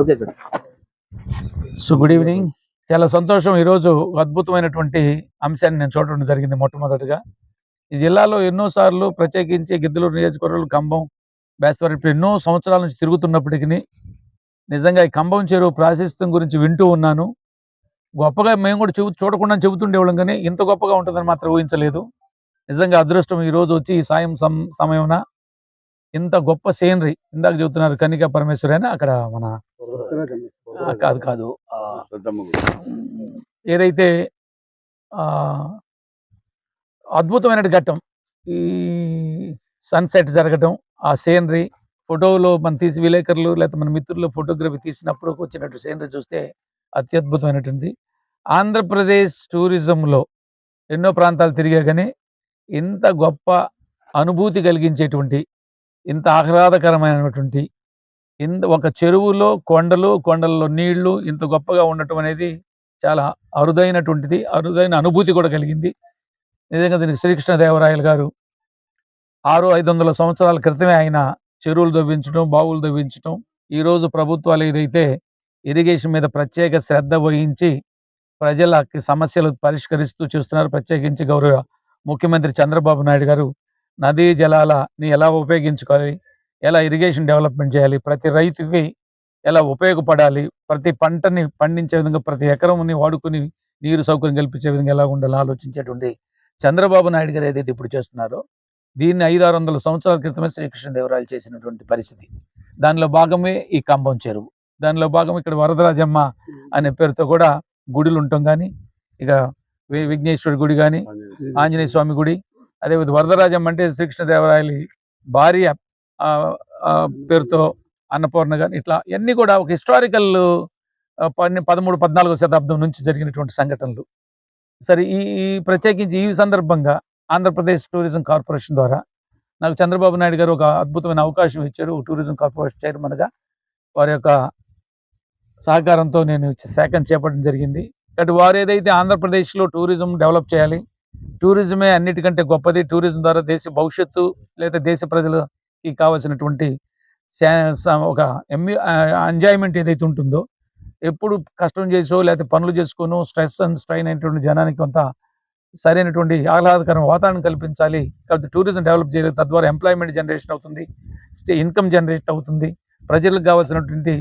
Okay sir. So good evening. చాలా సంతోషం. ఈరోజు అద్భుతమైనటువంటి అంశాన్ని నేను చూడడం జరిగింది మొట్టమొదటిగా. ఈ జిల్లాలో ఎన్నోసార్లు ప్రత్యేకించి గిద్దలూరు నియోజకవర్గం కంబం బేస్తవారి ఇప్పుడు ఎన్నో సంవత్సరాల నుంచి తిరుగుతున్నప్పటికీ నిజంగా ఈ కంబం చెరువు ప్రాశస్త్యం గురించి వింటూ ఉన్నాను. గొప్పగా మేము కూడా చెబు చూడకుండా చెబుతుండేవాళ్ళం కానీ ఇంత గొప్పగా ఉంటుందని మాత్రం ఊహించలేదు. నిజంగా అదృష్టం ఈ రోజు వచ్చి ఈ సాయం సం సమయమున ఇంత గొప్ప సీనరీ ఇందాక చెబుతున్నారు కనికా పరమేశ్వరి అని అక్కడ మన కాదు కాదు. ఏదైతే ఆ, అద్భుతమైన ఘట్టం ఈ సన్సెట్ జరగటం ఆ సీనరీ ఫోటోలో మనం తీసి విలేకరులు లేకపోతే మన మిత్రులు ఫోటోగ్రఫీ తీసినప్పుడు వచ్చినట్టు సీనరీ చూస్తే అత్యద్భుతమైనటువంటి ఆంధ్రప్రదేశ్ టూరిజంలో ఎన్నో ప్రాంతాలు తిరిగా కానీ ఇంత గొప్ప అనుభూతి కలిగించేటువంటి ఇంత ఆహ్లాదకరమైనటువంటి ఇంత ఒక చెరువులో కొండలు కొండల్లో నీళ్ళు ఇంత గొప్పగా ఉండటం అనేది చాలా అరుదైనటువంటిది అరుదైన అనుభూతి కూడా కలిగింది. నిజంగా దీనికి శ్రీకృష్ణదేవరాయలు గారు ఆరు ఐదు వందల సంవత్సరాల క్రితమే ఆయన చెరువులు దవ్వించడం బావులు దవ్వించడం ఈరోజు ప్రభుత్వాలు ఏదైతే ఇరిగేషన్ మీద ప్రత్యేక శ్రద్ధ వహించి ప్రజలకి సమస్యలు పరిష్కరిస్తూ చూస్తున్నారు ప్రత్యేకించి గౌరవ ముఖ్యమంత్రి చంద్రబాబు నాయుడు గారు నదీ జలాలని ఎలా ఉపయోగించుకోవాలి? ఎలా ఇరిగేషన్ డెవలప్మెంట్ చేయాలి? ప్రతి రైతుకి ఎలా ఉపయోగపడాలి? ప్రతి పంటని పండించే విధంగా ప్రతి ఎకరంని వాడుకుని నీరు సౌకర్యం కల్పించే విధంగా ఎలా ఉండాలో ఆలోచించేటువంటి చంద్రబాబు నాయుడు గారు ఏదైతే ఇప్పుడు చేస్తున్నారో దీన్ని ఐదు ఆరు వందల సంవత్సరాల క్రితమే శ్రీకృష్ణదేవరాయలు చేసినటువంటి పరిస్థితి. దానిలో భాగమే ఈ కంబం చెరువు. దానిలో భాగం ఇక్కడ వరదరాజమ్మ అనే పేరుతో కూడా గుడులు ఉంటాం కానీ ఇక వి- విఘ్నేశ్వరి గుడి కానీ ఆంజనేయ స్వామి గుడి అదే వరదరాజమ్మ అంటే శ్రీకృష్ణదేవరాయలు భార్య పేరుతో అన్నపూర్ణ కానీ ఇట్లా ఇవన్నీ కూడా ఒక హిస్టారికల్ పదమూడు పద్నాలుగో శతాబ్దం నుంచి జరిగినటువంటి సంఘటనలు. సరే ఈ ఈ ప్రత్యేకించి ఈ సందర్భంగా ఆంధ్రప్రదేశ్ టూరిజం కార్పొరేషన్ ద్వారా నాకు చంద్రబాబు నాయుడు గారు ఒక అద్భుతమైన అవకాశం ఇచ్చారు. టూరిజం కార్పొరేషన్ చైర్మన్గా వారి యొక్క సహకారంతో నేను శాఖను చేపట్టడం జరిగింది. కాబట్టి వారు ఏదైతే ఆంధ్రప్రదేశ్లో టూరిజం డెవలప్ చేయాలి టూరిజమే అన్నిటికంటే గొప్పది. టూరిజం ద్వారా దేశ భవిష్యత్తు లేదా దేశ ప్రజలకి కావాల్సినటువంటి స- ఒక ఎమ్యూ ఎంజాయ్మెంట్ ఏదైతే ఉంటుందో ఎప్పుడు కష్టం చేసో లేకపోతే పనులు చేసుకోను స్ట్రెస్ అండ్ స్ట్రైన్ అయినటువంటి జనానికి కొంత సరైనటువంటి ఆహ్లాదకరమైన వాతావరణం కల్పించాలి. కాబట్టి టూరిజం డెవలప్ చేయాలి. తద్వారా ఎంప్లాయ్మెంట్ జనరేషన్ అవుతుంది. స్టే ఇన్కమ్ జనరేట్ అవుతుంది. ప్రజలకు కావాల్సినటువంటి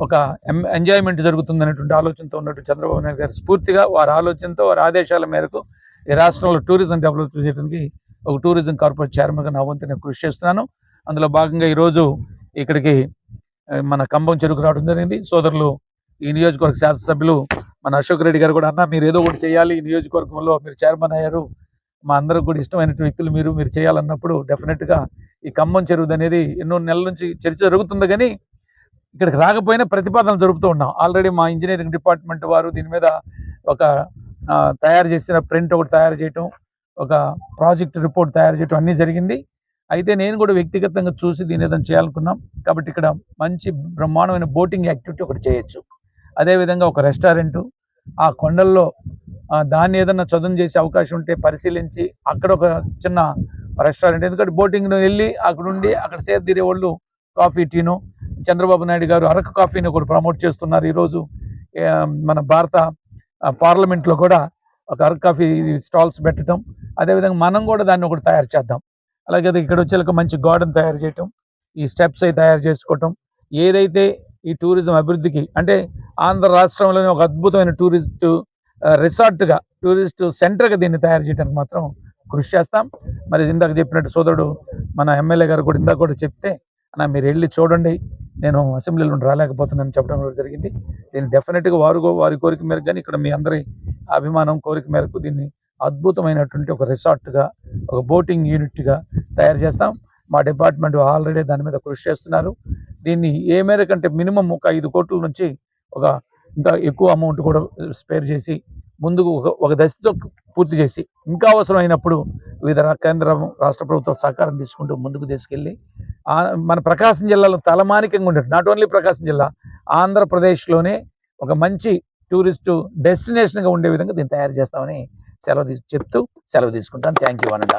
ఒక ఎంజాయ్మెంట్ జరుగుతుంది అనేటువంటి ఆలోచనతో ఉన్నటువంటి చంద్రబాబు నాయుడు గారు స్ఫూర్తిగా వారి ఆలోచనతో వారి ఆదేశాల మేరకు ఈ రాష్ట్రంలో టూరిజం డెవలప్ చేయడానికి ఒక టూరిజం కార్పొరేట్ చైర్మన్గా నా వంతు నేను కృషి చేస్తున్నాను. అందులో భాగంగా ఈరోజు ఇక్కడికి మన కంబం చెరుకు రావడం జరిగింది. సోదరులు ఈ నియోజకవర్గ శాసనసభ్యులు మన అశోక్ రెడ్డి గారు కూడా అన్న మీరు ఏదో ఒకటి చేయాలి. ఈ నియోజకవర్గంలో మీరు చైర్మన్ అయ్యారు. మా అందరూ కూడా ఇష్టమైన వ్యక్తులు మీరు మీరు చేయాలన్నప్పుడు డెఫినెట్గా ఈ ఖమ్మం చెరువుది అనేది ఎన్నో నెలల నుంచి చర్చ జరుగుతుంది కానీ ఇక్కడికి రాకపోయినా ప్రతిపాదన జరుపుతూ ఉన్నాం. ఆల్రెడీ మా ఇంజనీరింగ్ డిపార్ట్మెంట్ వారు దీని మీద ఒక తయారు చేసిన ప్రింట్ ఒకటి తయారు చేయటం ఒక ప్రాజెక్ట్ రిపోర్ట్ తయారు చేయటం అన్నీ జరిగింది. అయితే నేను కూడా వ్యక్తిగతంగా చూసి దీని ఏదైనా చేయాలనుకున్నాం. కాబట్టి ఇక్కడ మంచి బ్రహ్మాండమైన బోటింగ్ యాక్టివిటీ ఒకటి చేయొచ్చు. అదేవిధంగా ఒక రెస్టారెంట్ ఆ కొండల్లో దాన్ని ఏదన్నా చదును చేసే అవకాశం ఉంటే పరిశీలించి అక్కడ ఒక చిన్న రెస్టారెంట్. ఎందుకంటే బోటింగ్ వెళ్ళి అక్కడ ఉండి అక్కడ సేద తీరే వాళ్ళు కాఫీ టీను చంద్రబాబు నాయుడు గారు అరకు కాఫీని ఒకటి ప్రమోట్ చేస్తున్నారు ఈరోజు. మన భారత పార్లమెంట్లో కూడా ఒక అరకు కాఫీ స్టాల్స్ పెట్టడం. అదేవిధంగా మనం కూడా దాన్ని ఒకటి తయారు చేద్దాం. అలాగే అది ఇక్కడ వచ్చేలాక మంచి గార్డెన్ తయారు చేయటం. ఈ స్టెప్స్ అవి తయారు చేసుకోవటం. ఏదైతే ఈ టూరిజం అభివృద్ధికి అంటే ఆంధ్ర రాష్ట్రంలోనే ఒక అద్భుతమైన టూరిస్ట్ రిసార్ట్గా టూరిస్ట్ సెంటర్గా దీన్ని తయారు చేయడానికి మాత్రం కృషి చేస్తాం. మరి ఇందాక చెప్పినట్టు సోదరుడు మన ఎమ్మెల్యే గారు కూడా ఇందాక కూడా చెప్తే అన్న మీరు వెళ్ళి చూడండి. నేను అసెంబ్లీలో రాలేకపోతున్నానని రాలేకపోతున్నాను చెప్పడం జరిగింది. దీన్ని డెఫినెట్గా వారు వారి కోరిక మేరకు కానీ ఇక్కడ మీ అందరి అభిమానం కోరిక మేరకు దీన్ని అద్భుతమైనటువంటి ఒక రిసార్ట్గా ఒక బోటింగ్ యూనిట్గా తయారు చేస్తాం. మా డిపార్ట్మెంట్ ఆల్రెడీ దాని మీద కృషి చేస్తున్నారు. దీన్ని ఏ మేరకు అంటే మినిమం ఒక ఐదు కోట్ల నుంచి ఒక ఇంకా ఎక్కువ అమౌంట్ కూడా స్పేర్ చేసి ముందుకు ఒక ఒక దశతో పూర్తి చేసి ఇంకా అవసరమైనప్పుడు వివిధ కేంద్ర రాష్ట్ర ప్రభుత్వం సహకారం తీసుకుంటూ ముందుకు తీసుకెళ్ళి మన ప్రకాశం జిల్లాలో తలమానికంగా ఉండేది నాట్ ఓన్లీ ప్రకాశం జిల్లా ఆంధ్రప్రదేశ్లోనే ఒక మంచి టూరిస్టు డెస్టినేషన్గా ఉండే విధంగా దీన్ని తయారు చేస్తామని సెలవు తీసు చెప్తూ సెలవు తీసుకుంటాను. థ్యాంక్ యూ అనండి